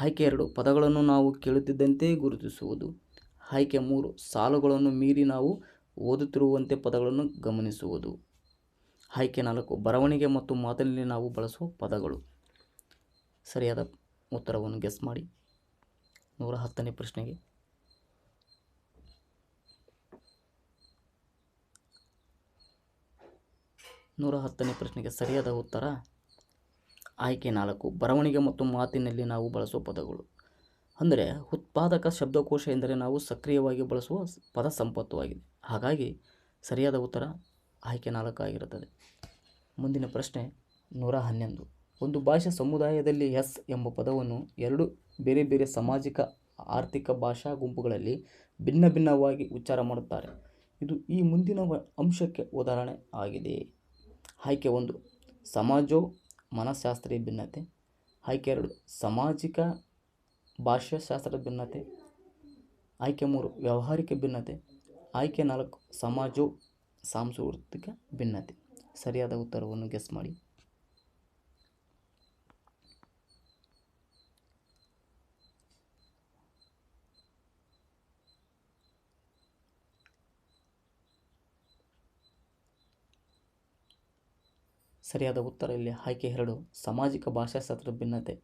ಆಯ್ಕೆ ಎರಡು, ಪದಗಳನ್ನು ನಾವು ಕೇಳುತ್ತಿದ್ದಂತೆ ಗುರುತಿಸುವುದು. ಆಯ್ಕೆ ಮೂರು, ಸಾಲುಗಳನ್ನು ಮೀರಿ ನಾವು ಓದುತ್ತಿರುವಂತೆ ಪದಗಳನ್ನು ಗಮನಿಸುವುದು. ಆಯ್ಕೆ ನಾಲ್ಕು, ಬರವಣಿಗೆ ಮತ್ತು ಮಾತಿನಲ್ಲಿ ನಾವು ಬಳಸುವ ಪದಗಳು. ಸರಿಯಾದ ಉತ್ತರವನ್ನು ಗೆಸ್ ಮಾಡಿ. ನೂರ ಹತ್ತನೇ ಪ್ರಶ್ನೆಗೆ. ನೂರ ಹತ್ತನೇ ಪ್ರಶ್ನೆಗೆ ಸರಿಯಾದ ಉತ್ತರ ಆಯ್ಕೆ ನಾಲ್ಕು, ಬರವಣಿಗೆ ಮತ್ತು ಮಾತಿನಲ್ಲಿ ನಾವು ಬಳಸುವ ಪದಗಳು. ಅಂದರೆ ಉತ್ಪಾದಕ ಶಬ್ದಕೋಶ ಎಂದರೆ ನಾವು ಸಕ್ರಿಯವಾಗಿ ಬಳಸುವ ಪದ ಸಂಪತ್ತು ಆಗಿದೆ ಹಾಗಾಗಿ ಸರಿಯಾದ ಉತ್ತರ ಆಯ್ಕೆ ನಾಲ್ಕು ಆಗಿರುತ್ತದೆ ಮುಂದಿನ ಪ್ರಶ್ನೆ ನೂರ ಹನ್ನೊಂದು. ಒಂದು ಭಾಷಾ ಸಮುದಾಯದಲ್ಲಿ ಎಸ್ ಎಂಬ ಪದವನ್ನು ಎರಡು ಬೇರೆ ಬೇರೆ ಸಾಮಾಜಿಕ, ಆರ್ಥಿಕ ಭಾಷಾ ಗುಂಪುಗಳಲ್ಲಿ ಭಿನ್ನ ಭಿನ್ನವಾಗಿ ಉಚ್ಚಾರ ಮಾಡುತ್ತಾರೆ. ಇದು ಈ ಮುಂದಿನ ಅಂಶಕ್ಕೆ ಉದಾಹರಣೆ ಆಗಿದೆ. ಆಯ್ಕೆ ಒಂದು, ಸಮಾಜೋ ಮನಃಶಾಸ್ತ್ರೀಯ ಭಿನ್ನತೆ. ಆಯ್ಕೆ ಎರಡು, ಸಾಮಾಜಿಕ ಭಾಷಾಶಾಸ್ತ್ರದ ಭಿನ್ನತೆ. ಆಯ್ಕೆ ಮೂರು, ವ್ಯಾವಹಾರಿಕ ಭಿನ್ನತೆ. ಆಯ್ಕೆ ನಾಲ್ಕು, ಸಮಾಜೋ ಸಾಂಸ್ಕೃತಿಕ ಭಿನ್ನತೆ. ಸರಿಯಾದ ಉತ್ತರವನ್ನು ಗೆಸ್ ಮಾಡಿ. ಸರಿಯಾದ ಉತ್ತರ ಇಲ್ಲಿ, ಆಯ್ಕೆ ಎರಡು, ಸಾಮಾಜಿಕ ಭಾಷಾಶಾಸ್ತ್ರದ ಭಿನ್ನತೆ.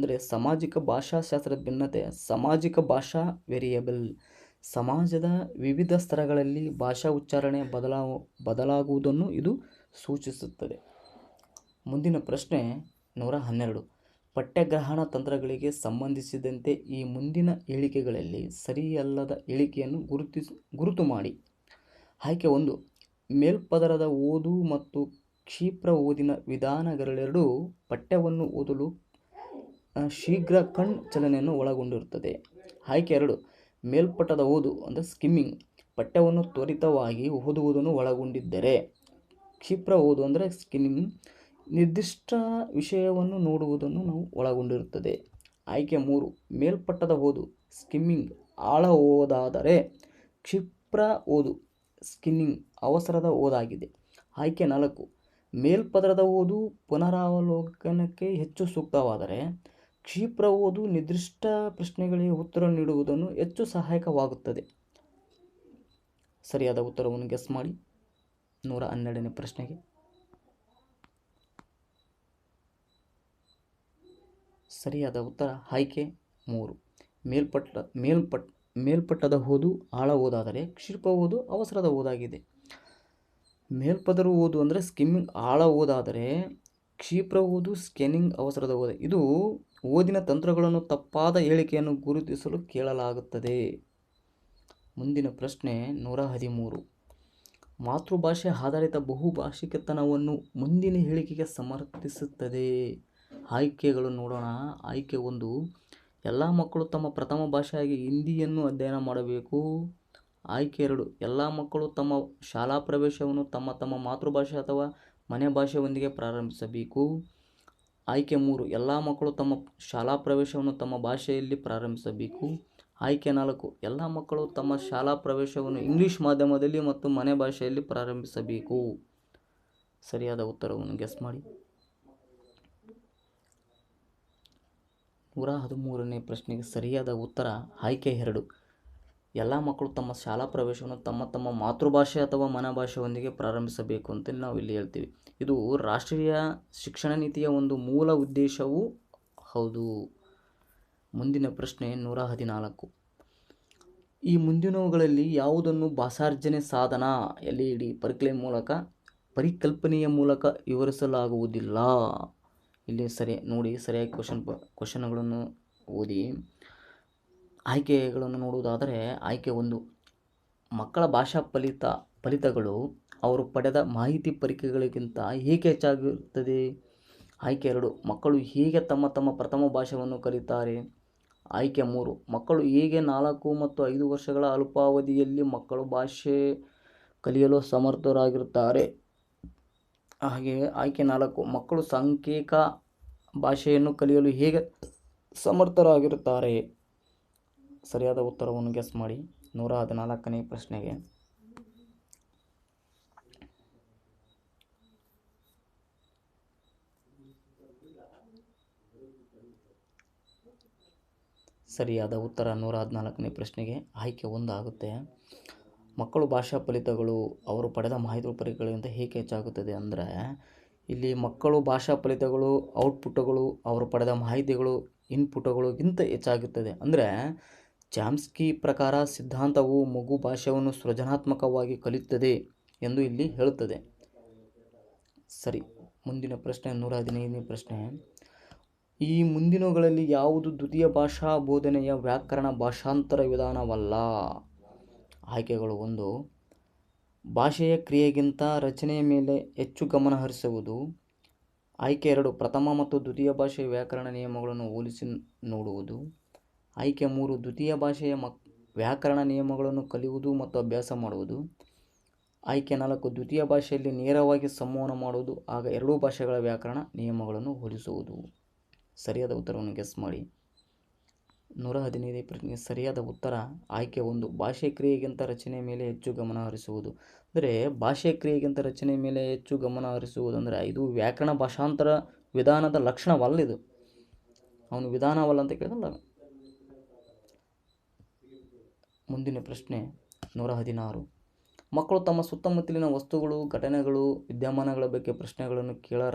ಅಂದರೆ ಸಾಮಾಜಿಕ ಭಾಷಾಶಾಸ್ತ್ರದ ಭಿನ್ನತೆ, ಸಾಮಾಜಿಕ ಭಾಷಾ ವೇರಿಯಬಲ್. ಸಮಾಜದ ವಿವಿಧ ಸ್ತರಗಳಲ್ಲಿ ಭಾಷಾ ಉಚ್ಚಾರಣೆ ಬದಲಾವ, ಬದಲಾಗುವುದನ್ನು ಇದು ಸೂಚಿಸುತ್ತದೆ. ಮುಂದಿನ ಪ್ರಶ್ನೆ ನೂರ ಹನ್ನೆರಡು. ಪಠ್ಯಗ್ರಹಣ ತಂತ್ರಗಳಿಗೆ ಸಂಬಂಧಿಸಿದಂತೆ ಈ ಮುಂದಿನ ಹೇಳಿಕೆಗಳಲ್ಲಿ ಸರಿಯಲ್ಲದ ಹೇಳಿಕೆಯನ್ನು ಗುರುತಿಸ್, ಗುರುತು ಮಾಡಿ. ಆಯ್ಕೆ ಒಂದು. ಮೇಲ್ಪದರದ ಓದು ಮತ್ತು ಕ್ಷಿಪ್ರ ಓದಿನ ವಿಧಾನಗಳೆರಡೂ ಪಠ್ಯವನ್ನು ಓದಲು ಶೀಘ್ರ ಕಣ್ ಚಲನೆಯನ್ನು ಒಳಗೊಂಡಿರುತ್ತದೆ. ಆಯ್ಕೆ ಎರಡು ಮೇಲ್ಪಟ್ಟದ ಓದು, ಅಂದರೆ ಸ್ಕಿಮ್ಮಿಂಗ್, ಪಠ್ಯವನ್ನು ತ್ವರಿತವಾಗಿ ಓದುವುದನ್ನು ಒಳಗೊಂಡಿದ್ದರೆ. ಕ್ಷಿಪ್ರ ಓದು, ಅಂದರೆ ಸ್ಕಿಮ್ಮಿಂಗ್, ನಿರ್ದಿಷ್ಟ ವಿಷಯವನ್ನು ನೋಡುವುದನ್ನು ನಾವು ಒಳಗೊಂಡಿರುತ್ತದೆ. ಆಯ್ಕೆ ಮೂರು ಮೇಲ್ಪಟ್ಟದ ಓದು, ಸ್ಕಿಮ್ಮಿಂಗ್, ಆಳ ಓದಾದರೆ ಕ್ಷಿಪ್ರ ಓದು ಸ್ಕಿನ್ನಿಂಗ್ ಅವಸರದ ಓದಾಗಿದೆ. ಆಯ್ಕೆ ನಾಲ್ಕು, ಮೇಲ್ಪದರದ ಓದು ಪುನರಾವಲೋಕನಕ್ಕೆ ಹೆಚ್ಚು ಸೂಕ್ತವಾದರೆ ಕ್ಷಿಪ್ರ ಓದು ನಿರ್ದಿಷ್ಟ ಪ್ರಶ್ನೆಗಳಿಗೆ ಉತ್ತರ ನೀಡುವುದನ್ನು ಹೆಚ್ಚು ಸಹಾಯಕವಾಗುತ್ತದೆ. ಸರಿಯಾದ ಉತ್ತರವನ್ನು ಗೆಸ್ ಮಾಡಿ. ನೂರ ಹನ್ನೆರಡನೇ ಪ್ರಶ್ನೆಗೆ. ಸರಿಯಾದ ಉತ್ತರ ಆಯ್ಕೆ ಮೂರು. ಮೇಲ್ಪಟ್ಟ, ಮೇಲ್ಪಟ್, ಮೇಲ್ಪಟ್ಟದ ಓದು ಆಳ ಓದಾದರೆ ಕ್ಷಿಪ್ರ ಓದು ಅವಸರದ ಓದಾಗಿದೆ. ಮೇಲ್ಪದರ ಓದು ಅಂದರೆ ಸ್ಕಿಮ್ಮಿಂಗ್ ಆಳ ಓದಾದರೆ ಕ್ಷಿಪ್ರ ಓದು ಸ್ಕ್ಯಾನಿಂಗ್ ಅವಸರದ ಓದ. ಇದು ಓದಿನ ತಂತ್ರಗಳನ್ನು ತಪ್ಪಾದ ಹೇಳಿಕೆಯನ್ನು ಗುರುತಿಸಲು ಕೇಳಲಾಗುತ್ತದೆ. ಮುಂದಿನ ಪ್ರಶ್ನೆ ನೂರ ಹದಿಮೂರು. ಮಾತೃಭಾಷೆ ಆಧಾರಿತ ಬಹುಭಾಷಿಕತನವನ್ನು ಮುಂದಿನ ಹೇಳಿಕೆಗೆ ಸಮರ್ಥಿಸುತ್ತದೆ. ಆಯ್ಕೆಗಳು ನೋಡೋಣ. ಆಯ್ಕೆ ಒಂದು, ಎಲ್ಲ ಮಕ್ಕಳು ತಮ್ಮ ಪ್ರಥಮ ಭಾಷೆಯಾಗಿ ಹಿಂದಿಯನ್ನು ಅಧ್ಯಯನ ಮಾಡಬೇಕು. ಆಯ್ಕೆ ಎರಡು, ಎಲ್ಲ ಮಕ್ಕಳು ತಮ್ಮ ಶಾಲಾ ಪ್ರವೇಶವನ್ನು ತಮ್ಮ ತಮ್ಮ ಮಾತೃಭಾಷೆ ಅಥವಾ ಮನೆ ಭಾಷೆಯೊಂದಿಗೆ ಪ್ರಾರಂಭಿಸಬೇಕು. ಆಯ್ಕೆ ಮೂರು, ಎಲ್ಲ ಮಕ್ಕಳು ತಮ್ಮ ಶಾಲಾ ಪ್ರವೇಶವನ್ನು ತಮ್ಮ ಭಾಷೆಯಲ್ಲಿ ಪ್ರಾರಂಭಿಸಬೇಕು. ಆಯ್ಕೆ ನಾಲ್ಕು, ಎಲ್ಲ ಮಕ್ಕಳು ತಮ್ಮ ಶಾಲಾ ಪ್ರವೇಶವನ್ನು ಇಂಗ್ಲಿಷ್ ಮಾಧ್ಯಮದಲ್ಲಿ ಮತ್ತು ಮನೆ ಭಾಷೆಯಲ್ಲಿ ಪ್ರಾರಂಭಿಸಬೇಕು. ಸರಿಯಾದ ಉತ್ತರವನ್ನು ಗೆಸ್ ಮಾಡಿ. ನೂರ ಹದಿಮೂರನೇ ಪ್ರಶ್ನೆಗೆ ಸರಿಯಾದ ಉತ್ತರ, ಆಯ್ಕೆ ಎರಡು. ಎಲ್ಲ ಮಕ್ಕಳು ತಮ್ಮ ಶಾಲಾ ಪ್ರವೇಶವನ್ನು ತಮ್ಮ ತಮ್ಮ ಮಾತೃಭಾಷೆ ಅಥವಾ ಮನಭಾಷೆಯೊಂದಿಗೆ ಪ್ರಾರಂಭಿಸಬೇಕು ಅಂತ ನಾವು ಇಲ್ಲಿ ಹೇಳ್ತೀವಿ. ಇದು ರಾಷ್ಟ್ರೀಯ ಶಿಕ್ಷಣ ನೀತಿಯ ಒಂದು ಮೂಲ ಉದ್ದೇಶವೂ ಹೌದು. ಮುಂದಿನ ಪ್ರಶ್ನೆ ನೂರ ಹದಿನಾಲ್ಕು. ಈ ಮುಂದಿನವುಗಳಲ್ಲಿ ಯಾವುದನ್ನು ಭಾಷಾರ್ಜನೆ ಸಾಧನ ಎಲ್ ಇ ಡಿ ಪರಿಕಲ್ಪನೆ ಮೂಲಕ, ಪರಿಕಲ್ಪನೆಯ ಮೂಲಕ ವಿವರಿಸಲಾಗುವುದಿಲ್ಲ? ಇಲ್ಲಿ ಸರಿ, ನೋಡಿ ಸರಿಯಾಗಿ ಕ್ವಶನ್ ಕ್ವಶನ್ಗಳನ್ನು ಓದಿ. ಆಯ್ಕೆಗಳನ್ನು ನೋಡುವುದಾದರೆ, ಆಯ್ಕೆ ಒಂದು. ಮಕ್ಕಳ ಭಾಷಾ ಫಲಿತ, ಫಲಿತಗಳು ಅವರು ಪಡೆದ ಮಾಹಿತಿ ಪರಿಕೆಗಳಿಗಿಂತ ಹೇಗೆ ಹೆಚ್ಚಾಗಿರುತ್ತದೆ? ಆಯ್ಕೆ ಎರಡು. ಮಕ್ಕಳು ಹೇಗೆ ತಮ್ಮ ತಮ್ಮ ಪ್ರಥಮ ಭಾಷೆಯನ್ನು ಕಲಿತಾರೆ? ಆಯ್ಕೆ ಮೂರು. ಮಕ್ಕಳು ಹೇಗೆ ನಾಲ್ಕು ಮತ್ತು ಐದು ವರ್ಷಗಳ ಅಲ್ಪಾವಧಿಯಲ್ಲಿ ಮಕ್ಕಳು ಭಾಷೆ ಕಲಿಯಲು ಸಮರ್ಥರಾಗಿರುತ್ತಾರೆ? ಹಾಗೆ ಆಯ್ಕೆ ನಾಲ್ಕು. ಮಕ್ಕಳು ಸಾಂಖ್ಯಿಕ ಭಾಷೆಯನ್ನು ಕಲಿಯಲು ಹೇಗೆ ಸಮರ್ಥರಾಗಿರುತ್ತಾರೆ? ಸರಿಯಾದ ಉತ್ತರವನ್ನು ಗೆಸ್ ಮಾಡಿ. ನೂರ ಹದಿನಾಲ್ಕನೇ ಪ್ರಶ್ನೆಗೆ. ಸರಿಯಾದ ಉತ್ತರ ನೂರ ಹದಿನಾಲ್ಕನೇ ಪ್ರಶ್ನೆಗೆ ಆಯ್ಕೆ ಒಂದು ಆಗುತ್ತೆ ಮಕ್ಕಳು ಭಾಷಾ ಫಲಿತಗಳು ಅವರು ಪಡೆದ ಮಾಹಿತಿ ಪರೀಕ್ಷೆಗಳಿಂದ ಹೇಗೆ ಹೆಚ್ಚಾಗುತ್ತದೆ ಅಂದರೆ, ಇಲ್ಲಿ ಮಕ್ಕಳು ಭಾಷಾ ಫಲಿತಗಳು ಔಟ್ಪುಟ್ಗಳು ಅವರು ಪಡೆದ ಮಾಹಿತಿಗಳು ಇನ್ಪುಟ್ಗಳಿಗಿಂತ ಹೆಚ್ಚಾಗುತ್ತದೆ. ಅಂದರೆ ಚಾಮ್ಸ್ಕಿ ಪ್ರಕಾರ ಸಿದ್ಧಾಂತವು ಮಗು ಭಾಷೆಯನ್ನು ಸೃಜನಾತ್ಮಕವಾಗಿ ಕಲಿಯುತ್ತದೆ ಎಂದು ಇಲ್ಲಿ ಹೇಳುತ್ತದೆ. ಸರಿ, ಮುಂದಿನ ಪ್ರಶ್ನೆ, ನೂರ ಹದಿನೈದನೇ ಪ್ರಶ್ನೆ. ಈ ಮುಂದಿನಗಳಲ್ಲಿ ಯಾವುದು ದ್ವಿತೀಯ ಭಾಷಾ ಬೋಧನೆಯ ವ್ಯಾಕರಣ ಭಾಷಾಂತರ ವಿಧಾನವಲ್ಲ? ಆಯ್ಕೆಗಳು ಒಂದು, ಭಾಷೆಯ ಕ್ರಿಯೆಗಿಂತ ರಚನೆಯ ಮೇಲೆ ಹೆಚ್ಚು ಗಮನ ಹರಿಸುವುದು. ಆಯ್ಕೆ ಎರಡು, ಪ್ರಥಮ ಮತ್ತು ದ್ವಿತೀಯ ಭಾಷೆಯ ವ್ಯಾಕರಣ ನಿಯಮಗಳನ್ನು ಹೋಲಿಸಿ ನೋಡುವುದು. ಆಯ್ಕೆ ಮೂರು ದ್ವಿತೀಯ ಭಾಷೆಯ ಮಕ್, ವ್ಯಾಕರಣ ನಿಯಮಗಳನ್ನು ಕಲಿಯುವುದು ಮತ್ತು ಅಭ್ಯಾಸ ಮಾಡುವುದು. ಆಯ್ಕೆ ನಾಲ್ಕು ದ್ವಿತೀಯ ಭಾಷೆಯಲ್ಲಿ ನೇರವಾಗಿ ಸಂವಹನ ಮಾಡುವುದು, ಆಗ ಎರಡೂ ಭಾಷೆಗಳ ವ್ಯಾಕರಣ ನಿಯಮಗಳನ್ನು ಹೋಲಿಸುವುದು. ಸರಿಯಾದ ಉತ್ತರವನ್ನು ಗೆಸ್ ಮಾಡಿ. ನೂರ ಹದಿನೈದು ಪ್ರಶ್ನೆ ಸರಿಯಾದ ಉತ್ತರ, ಆಯ್ಕೆ ಒಂದು, ಭಾಷೆ ಕ್ರಿಯೆಗಿಂತ ರಚನೆ ಮೇಲೆ ಹೆಚ್ಚು ಗಮನ ಹರಿಸುವುದು. ಅಂದರೆ, ಭಾಷೆ ಕ್ರಿಯೆಗಿಂತ ರಚನೆ ಮೇಲೆ ಹೆಚ್ಚು ಗಮನ ಹರಿಸುವುದು ಅಂದರೆ, ಇದು ವ್ಯಾಕರಣ ಭಾಷಾಂತರ ವಿಧಾನದ ಲಕ್ಷಣವಲ್ಲ ಇದು. ಅವನು ವಿಧಾನವಲ್ಲ ಅಂತ ಕೇಳಿದಲ್ಲ ಮುಂದಿನ ಪ್ರಶ್ನೆ ನೂರ ಹದಿನಾರು. ಮಕ್ಕಳು ತಮ್ಮ ಸುತ್ತಮುತ್ತಲಿನ ವಸ್ತುಗಳು, ಘಟನೆಗಳು, ವಿದ್ಯಮಾನಗಳ ಬಗ್ಗೆ ಪ್ರಶ್ನೆಗಳನ್ನು ಕೇಳರ,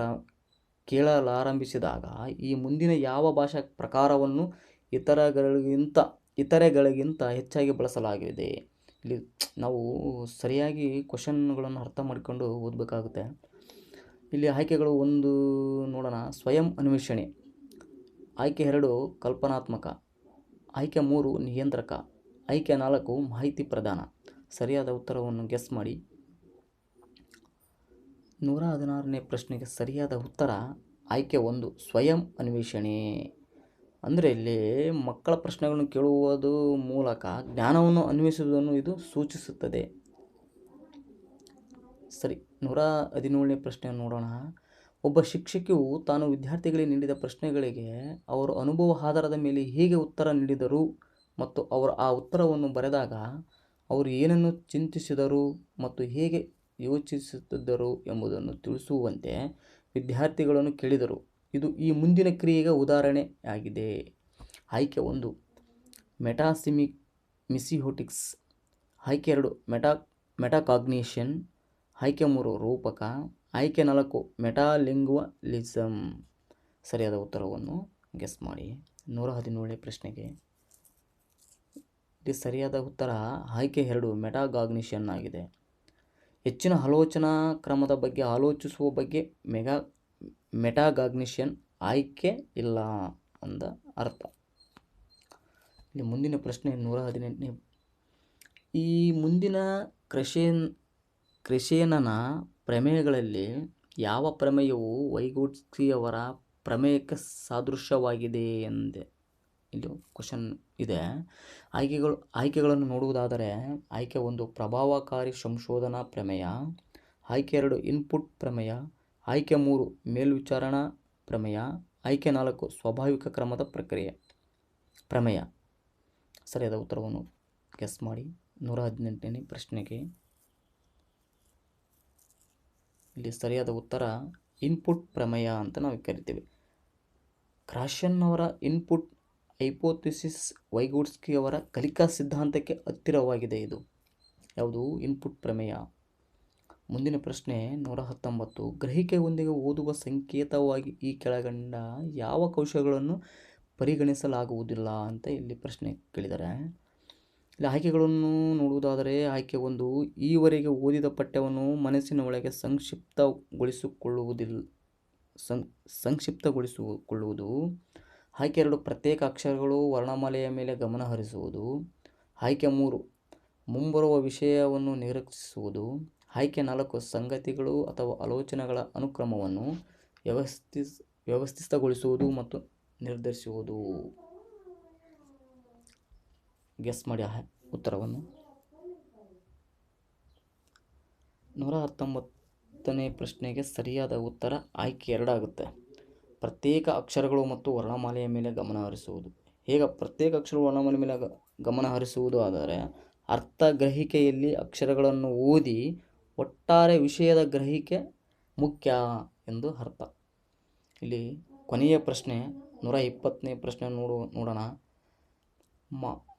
ಕೇಳಲಾರಂಭಿಸಿದಾಗ ಈ ಮುಂದಿನ ಯಾವ ಭಾಷಾ ಪ್ರಕಾರವನ್ನು ಇತರಗಳಿಗಿಂತ, ಇತರೆಗಳಿಗಿಂತ ಹೆಚ್ಚಾಗಿ ಬಳಸಲಾಗಿದೆ? ಇಲ್ಲಿ ನಾವು ಸರಿಯಾಗಿ ಕ್ವಶನ್ಗಳನ್ನು ಅರ್ಥ ಮಾಡಿಕೊಂಡು ಓದಬೇಕಾಗುತ್ತೆ. ಇಲ್ಲಿ ಆಯ್ಕೆಗಳು ಒಂದು ನೋಡೋಣ. ಸ್ವಯಂ ಅನ್ವೇಷಣೆ. ಆಯ್ಕೆ ಎರಡು ಕಲ್ಪನಾತ್ಮಕ. ಆಯ್ಕೆ ಮೂರು ನಿಯಂತ್ರಕ. ಆಯ್ಕೆ ನಾಲ್ಕು ಮಾಹಿತಿ ಪ್ರದಾನ ಸರಿಯಾದ ಉತ್ತರವನ್ನು ಗೆಸ್ ಮಾಡಿ. ನೂರ ಹದಿನಾರನೇ ಪ್ರಶ್ನೆಗೆ ಸರಿಯಾದ ಉತ್ತರ ಆಯ್ಕೆ ಒಂದು, ಸ್ವಯಂ ಅನ್ವೇಷಣೆ. ಅಂದರೆ ಇಲ್ಲಿ ಮಕ್ಕಳ ಪ್ರಶ್ನೆಗಳನ್ನು ಕೇಳುವುದು ಮೂಲಕ ಜ್ಞಾನವನ್ನು ಅನ್ವೇಷಿಸುವುದನ್ನು ಇದು ಸೂಚಿಸುತ್ತದೆ. ಸರಿ, ನೂರ ಹದಿನೇಳನೇ ಪ್ರಶ್ನೆ ನೋಡೋಣ. ಒಬ್ಬ ಶಿಕ್ಷಕಿಯು ತಾನು ವಿದ್ಯಾರ್ಥಿಗಳಿಗೆ ನೀಡಿದ ಪ್ರಶ್ನೆಗಳಿಗೆ ಅವರು ಅನುಭವ ಆಧಾರದ ಮೇಲೆ ಹೇಗೆ ಉತ್ತರ ನೀಡಿದರು? ಮತ್ತು ಅವರು ಆ ಉತ್ತರವನ್ನು ಬರೆದಾಗ ಅವರು ಏನನ್ನು ಚಿಂತಿಸಿದರು ಮತ್ತು ಹೇಗೆ ಯೋಚಿಸುತ್ತಿದ್ದರು ಎಂಬುದನ್ನು ತಿಳಿಸುವಂತೆ ವಿದ್ಯಾರ್ಥಿಗಳನ್ನು ಕೇಳಿದರು. ಇದು ಈ ಮುಂದಿನ ಕ್ರಿಯೆಗೆ ಉದಾಹರಣೆಯಾಗಿದೆ. ಆಯ್ಕೆ ಒಂದು. ಮೆಟಾಸಿಮಿ ಮಿಸಿಹೋಟಿಕ್ಸ್ ಆಯ್ಕೆ ಎರಡು. Meta, metacognition. ಆಯ್ಕೆ ಮೂರು. ರೂಪಕ. ಆಯ್ಕೆ ನಾಲ್ಕು. ಮೆಟಾಲಿಂಗ್ವಲಿಸಮ್ ಸರಿಯಾದ ಉತ್ತರವನ್ನು ಗೆಸ್ ಮಾಡಿ. ನೂರ ಹದಿನೇಳನೇ ಪ್ರಶ್ನೆಗೆ ಇಲ್ಲಿ ಸರಿಯಾದ ಉತ್ತರ ಆಯ್ಕೆ ಎರಡು ಮೆಟಾಗಾಗ್ನಿಷನ್ ಆಗಿದೆ. ಹೆಚ್ಚಿನ ಆಲೋಚನಾ ಕ್ರಮದ ಬಗ್ಗೆ ಆಲೋಚಿಸುವ ಬಗ್ಗೆ ಮೆಗಾ ಮೆಟಾಗಾಗ್ನಿಷನ್ ಆಯ್ಕೆ ಇಲ್ಲ ಅಂದ ಅರ್ಥ. ಇಲ್ಲಿ ಮುಂದಿನ ಪ್ರಶ್ನೆ ನೂರ ಹದಿನೆಂಟನೇ. ಈ ಮುಂದಿನ ಕ್ರಷೇನ್ ಕ್ರಿಶೇನನ ಪ್ರಮೇಯಗಳಲ್ಲಿ ಯಾವ ಪ್ರಮೇಯವು ವೈಗೋಟ್ಸ್ಕಿಯವರ ಪ್ರಮೇಯಕ್ಕೆ ಸಾದೃಶ್ಯವಾಗಿದೆ ಎಂದೆ. ಇಲ್ಲಿ ಕ್ವಶನ್ ಇದೆ. ಆಯ್ಕೆಗಳು, ಆಯ್ಕೆಗಳನ್ನು ನೋಡುವುದಾದರೆ, ಆಯ್ಕೆ ಒಂದು ಪ್ರಭಾವಕಾರಿ ಸಂಶೋಧನಾ ಪ್ರಮೇಯ, ಆಯ್ಕೆ ಎರಡು ಇನ್ಪುಟ್ ಪ್ರಮೇಯ, ಆಯ್ಕೆ ಮೂರು ಮೇಲ್ವಿಚಾರಣಾ ಪ್ರಮೇಯ, ಆಯ್ಕೆ ನಾಲ್ಕು ಸ್ವಾಭಾವಿಕ ಕ್ರಮದ ಪ್ರಕ್ರಿಯೆ ಪ್ರಮೇಯ. ಸರಿಯಾದ ಉತ್ತರವನ್ನು ಗೆಸ್ ಮಾಡಿ. ನೂರ ಹದಿನೆಂಟನೇ ಪ್ರಶ್ನೆಗೆ. ಇಲ್ಲಿ ಸರಿಯಾದ ಉತ್ತರ ಇನ್ಪುಟ್ ಪ್ರಮೇಯ ಅಂತ ನಾವು ಕರಿತೀವಿ. ಕ್ರಾಶನ್ ಅವರ ಇನ್ಪುಟ್ ಹೈಪೋಥಿಸಿಸ್ ವೈಗೋಟ್ಸ್ಕಿ ಅವರ ಕಲಿಕಾ ಸಿದ್ಧಾಂತಕ್ಕೆ ಹತ್ತಿರವಾಗಿದೆ ಇದು. ಯಾವುದು? ಇನ್ಪುಟ್ ಪ್ರಮೇಯ. ಮುಂದಿನ ಪ್ರಶ್ನೆ ನೂರ ಹತ್ತೊಂಬತ್ತು. ಗ್ರಹಿಕೆಯೊಂದಿಗೆ ಓದುವ ಸಂಕೇತವಾಗಿ ಈ ಕೆಳಗಂಡ ಯಾವ ಕೌಶಲಗಳನ್ನು ಪರಿಗಣಿಸಲಾಗುವುದಿಲ್ಲ ಅಂತ ಇಲ್ಲಿ ಪ್ರಶ್ನೆ ಕೇಳಿದ್ದಾರೆ ಇಲ್ಲಿ, ಆಯ್ಕೆಗಳನ್ನು ನೋಡುವುದಾದರೆ ಆಯ್ಕೆ ಒಂದು, ಈವರೆಗೆ ಓದಿದ ಪಠ್ಯವನ್ನು ಮನಸ್ಸಿನ ಒಳಗೆ ಸಂಕ್ಷಿಪ್ತಗೊಳಿಸಿಕೊಳ್ಳುವುದಿಲ್ಲ ಸಂ, ಸಂಕ್ಷಿಪ್ತಗೊಳಿಸಿಕೊಳ್ಳುವುದು. ಆಯ್ಕೆ ಎರಡು ಪ್ರತ್ಯೇಕ ಅಕ್ಷರಗಳು ವರ್ಣಮಾಲೆಯ ಮೇಲೆ ಗಮನ ಹರಿಸುವುದು. ಆಯ್ಕೆ ಮೂರು, ಮುಂಬರುವ ವಿಷಯವನ್ನು ನಿರೀಕ್ಷಿಸುವುದು. ಆಯ್ಕೆ ನಾಲ್ಕು, ಸಂಗತಿಗಳು ಅಥವಾ ಆಲೋಚನೆಗಳ ಅನುಕ್ರಮವನ್ನು ವ್ಯವಸ್ಥಿಸ್, ವ್ಯವಸ್ಥಿತಗೊಳಿಸುವುದು ಮತ್ತು ನಿರ್ಧರಿಸುವುದು. ಗೆಸ್ ಮಾಡಿ ಉತ್ತರವನ್ನು. ನೂರ ಹತ್ತೊಂಬತ್ತನೇ ಪ್ರಶ್ನೆಗೆ ಸರಿಯಾದ ಉತ್ತರ ಆಯ್ಕೆ ಎರಡಾಗುತ್ತೆ ಪ್ರತ್ಯೇಕ ಅಕ್ಷರಗಳು ಮತ್ತು ವರ್ಣಮಾಲೆಯ ಮೇಲೆ ಗಮನ ಹರಿಸುವುದು. ಹೇಗೆ ಪ್ರತ್ಯೇಕ ಅಕ್ಷರಗಳು ವರ್ಣಮಾಲೆ ಮೇಲೆ ಗಮನ ಹರಿಸುವುದು ಆದರೆ ಅರ್ಥ ಗ್ರಹಿಕೆಯಲ್ಲಿ ಅಕ್ಷರಗಳನ್ನು ಓದಿ ಒಟ್ಟಾರೆ ವಿಷಯದ ಗ್ರಹಿಕೆ ಮುಖ್ಯ ಎಂದು ಅರ್ಥ. ಇಲ್ಲಿ ಕೊನೆಯ ಪ್ರಶ್ನೆ, ನೂರ ಇಪ್ಪತ್ತನೇ ಪ್ರಶ್ನೆ ನೋಡು, ನೋಡೋಣ.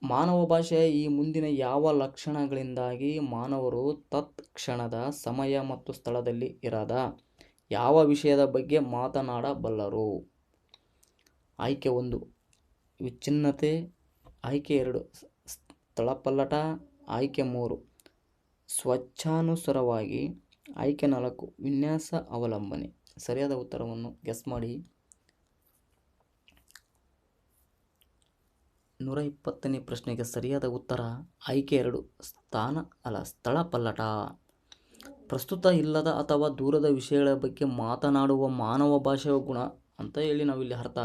ಮಾನವ ಭಾಷೆಯ ಈ ಮುಂದಿನ ಯಾವ ಲಕ್ಷಣಗಳಿಂದಾಗಿ ಮಾನವರು ತತ್ಕ್ಷಣದ ಸಮಯ ಮತ್ತು ಸ್ಥಳದಲ್ಲಿ ಇರದ? ಯಾವ ವಿಷಯದ ಬಗ್ಗೆ ಮಾತನಾಡಬಲ್ಲರು? ಆಯ್ಕೆ ಒಂದು. ವಿಚ್ಛಿನ್ನತೆ, ಆಯ್ಕೆ ಎರಡು. ಸ್ಥಳಪಲ್ಲಟ, ಆಯ್ಕೆ ಮೂರು. ಸ್ವಚ್ಛಾನುಸಾರವಾಗಿ ಆಯ್ಕೆ ನಾಲ್ಕು. ವಿನ್ಯಾಸ ಅವಲಂಬನೆ. ಸರಿಯಾದ ಉತ್ತರವನ್ನು ಗೆಸ್ ಮಾಡಿ. ನೂರ ಇಪ್ಪತ್ತನೇ ಪ್ರಶ್ನೆಗೆ ಸರಿಯಾದ ಉತ್ತರ ಆಯ್ಕೆ ಎರಡು. ಸ್ಥಾನ ಅಲ್ಲ ಸ್ಥಳ ಪಲ್ಲಟ ಪ್ರಸ್ತುತ ಇಲ್ಲದ ಅಥವಾ ದೂರದ ವಿಷಯಗಳ ಬಗ್ಗೆ ಮಾತನಾಡುವ ಮಾನವ ಭಾಷೆಯ ಗುಣ ಅಂತ ಹೇಳಿ ನಾವಿಲ್ಲಿ ಅರ್ಥ